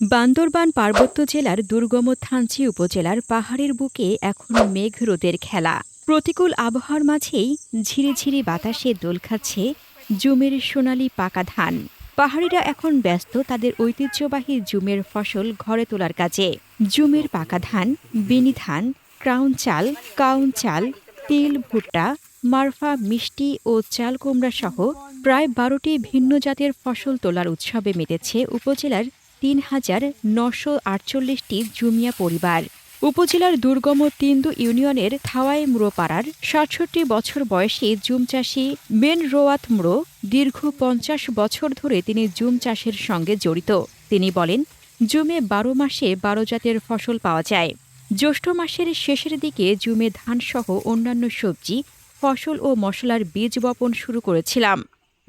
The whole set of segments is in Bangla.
বান্দরবান পার্বত্য জেলার দুর্গম থানচি উপজেলার পাহাড়ের বুকে এখন মেঘ রোদের খেলা। প্রতিকূল আবহাওয়ার মাঝেই ঝিরিঝিরি বাতাসে দোল খাচ্ছে জুমের সোনালি পাকা ধান। পাহাড়িরা এখন ব্যস্ত তাদের ঐতিহ্যবাহী জুমের ফসল ঘরে তোলার কাজে। জুমের পাকা ধান, বিনি ধান, ক্রাউন চাল, কাউন চাল, তিল, ভুট্টা, মারফা, মিষ্টি ও চাল কুমড়া সহ প্রায় বারোটি ভিন্ন জাতের ফসল তোলার উৎসবে মেতেছে উপজেলার তিন হাজার নশো আটচল্লিশটি জুমিয়া পরিবার। উপজেলার দুর্গম তিন্দু ইউনিয়নের থাওয়াই মুড়োপাড়ার সাতষট্টি বছর বয়সী জুম চাষি মেন রোয়াত মুড়ো দীর্ঘ পঞ্চাশ বছর ধরে তিনি জুম চাষের সঙ্গে জড়িত। তিনি বলেন, জুমে বারো মাসে বারো জাতের ফসল পাওয়া যায়। জ্যৈষ্ঠ মাসের শেষের দিকে জুমে ধানসহ অন্যান্য সবজি, ফসল ও মশলার বীজ বপন শুরু করেছিলাম।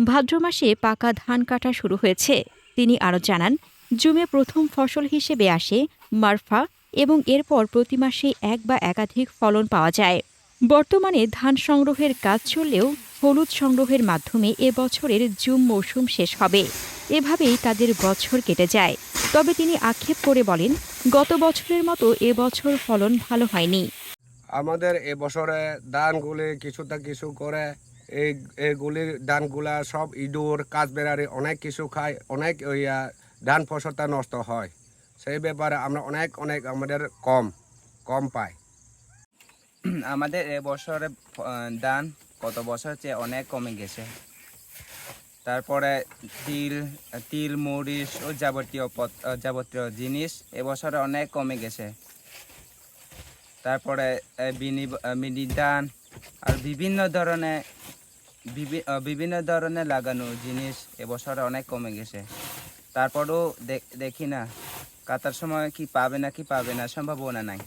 ভাদ্র মাসে পাকা ধান কাটা শুরু হয়েছে। তিনি আরও জানান জুমে প্রথম ফসল হিসেবে আসে মারফা এবং এরপর প্রতি মাসে এক বা একাধিক ফলন পাওয়া যায়। বর্তমানে ধান সংগ্রহের কাজ চললেও হলুদ সংগ্রহের মাধ্যমে এ বছরের জুম মৌসুম শেষ হবে। এভাবেই তাদের বছর কেটে যায়। তবে তিনি আক্ষেপ করে বলেন, গত বছরের মতো এবছর ফলন ভালো হয়নি। আমাদের এবছরে ধানগুলি কিছুটা কিছু করে, এই এগুলির ধানগুলা সব ইঁদুর, কাঠবেড়ারি অনেক কিছু খায়, অনেক ধান ফসলটা নষ্ট হয়। সেই ব্যাপারে আমরা অনেক অনেক আমাদের কম কম পাই। আমাদের এবছরে ধান কত বছর চেয়ে অনেক কমে গেছে। তারপরে তিল তিল, মরিচ ও যাবতীয় যাবতীয় জিনিস এবছরে অনেক কমে গেছে। তারপরে বিনি ধান আর বিভিন্ন ধরনের, বিভি- বিভিন্ন ধরনের লাগানো জিনিস এবছরে অনেক কমে গেছে। তারপরেও দেখ- না। কাতার সময় কি পাবে না কি পাবে না সম্ভাবনা নাই।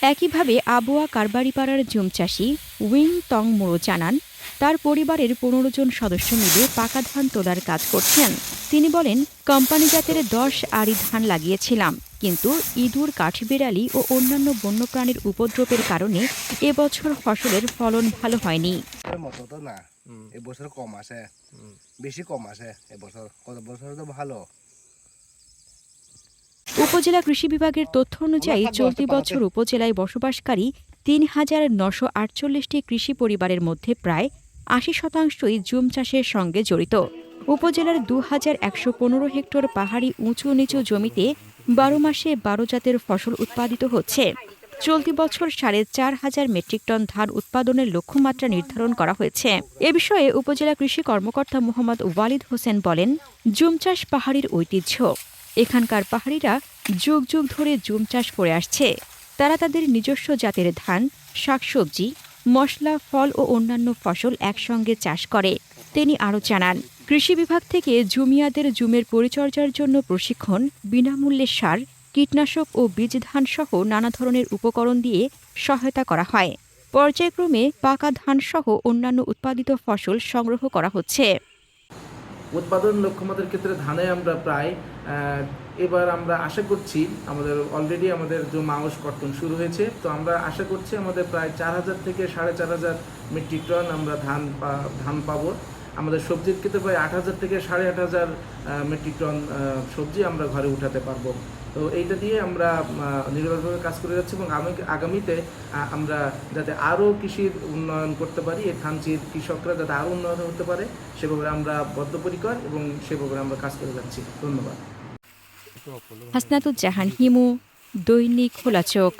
একইভাবে আবোয়া কারবারিপাড়ার জুম চাষি উইং তং মোড়ো জানান তার পরিবারের পনেরো জন সদস্য মিলে পাকা ধান তোলার কাজ করছেন। তিনি বলেন কোম্পানি জাতের দশ আড়ি ধান লাগিয়েছিলাম কিন্তু ইঁদুর কাঠবিড়ালি ও অন্যান্য বন্যপ্রাণীর উপদ্রবের কারণে এবছর ফসলের ফলন ভালো হয়নি। মতো তো না। এবছর কম আছে। বেশি কম আছে এবছর কত বছর তো ভালো। উপজেলা কৃষি বিভাগের তথ্য অনুযায়ী চলতি বছর উপজেলায় বসবাসকারী তিন হাজার নশো আটচল্লিশটি কৃষি পরিবারের মধ্যে প্রায় আশি শতাংশই জুম চাষের সঙ্গে জড়িত। উপজেলার দু হাজার একশো পনেরো হেক্টর পাহাড়ি উঁচু নিচু জমিতে বারো মাসে বারো জাতের ফসল উৎপাদিত হচ্ছে। চলতি বছর সাড়ে চার হাজার মেট্রিক টন ধান উৎপাদনের লক্ষ্যমাত্রা নির্ধারণ করা হয়েছে। এ বিষয়ে উপজেলা কৃষি কর্মকর্তা মোহাম্মদ ওয়ালিদ হোসেন বলেন, জুম চাষ পাহাড়ির ঐতিহ্য। এখানকার পাহাড়িরা যুগ যুগ ধরে জুম চাষ করে আসছে। তারা তাদের নিজস্ব জাতের ধান, শাকসবজি, মশলা, ফল ও অন্যান্য ফসল একসঙ্গে চাষ করে। তিনি আরও জানান, কৃষি বিভাগ থেকে জুমিয়াদের জুমের পরিচর্যার জন্য প্রশিক্ষণ, বিনামূল্যে সার কীটনাশক ও বীজ ধান সহ নানা ধরনের উপকরণ দিয়ে সহায়তা করা হয়। পর্যায়ক্রমে পাকা ধান সহ অন্যান্য উৎপাদিত ফসল সংগ্রহ করা হচ্ছে। উৎপাদন লক্ষ্যমাত্রার ক্ষেত্রে ধানে আমরা প্রায় এবার আমরা আশা করছি আমাদের অলরেডি আমাদের যে মাউস কর্তন শুরু হয়েছে, তো আমরা আশা করছি আমাদের প্রায় চার হাজার থেকে সাড়ে চার হাজার মেট্রিক টন আমরা ধান ধান পাবো। আমাদের সবজির ক্ষেত্রে প্রায় আট হাজার থেকে সাড়ে আট হাজার মেট্রিক টন সবজি আমরা ঘরে উঠাতে পারব। তো এইটা দিয়ে আমরা নির্ভরভাবে কাজ করে যাচ্ছি এবং আগামীতে আমরা যাতে আরও কৃষির উন্নয়ন করতে পারি এই থানচির কৃষকরা যাতে আরও উন্নয়ন হতে পারে সেভাবে আমরা বদ্ধপরিকর এবং সেভাবে আমরা কাজ করে যাচ্ছি। ধন্যবাদ। হাসনাতুজ্জাহান হিমু দৈনিক খোলা চোখ।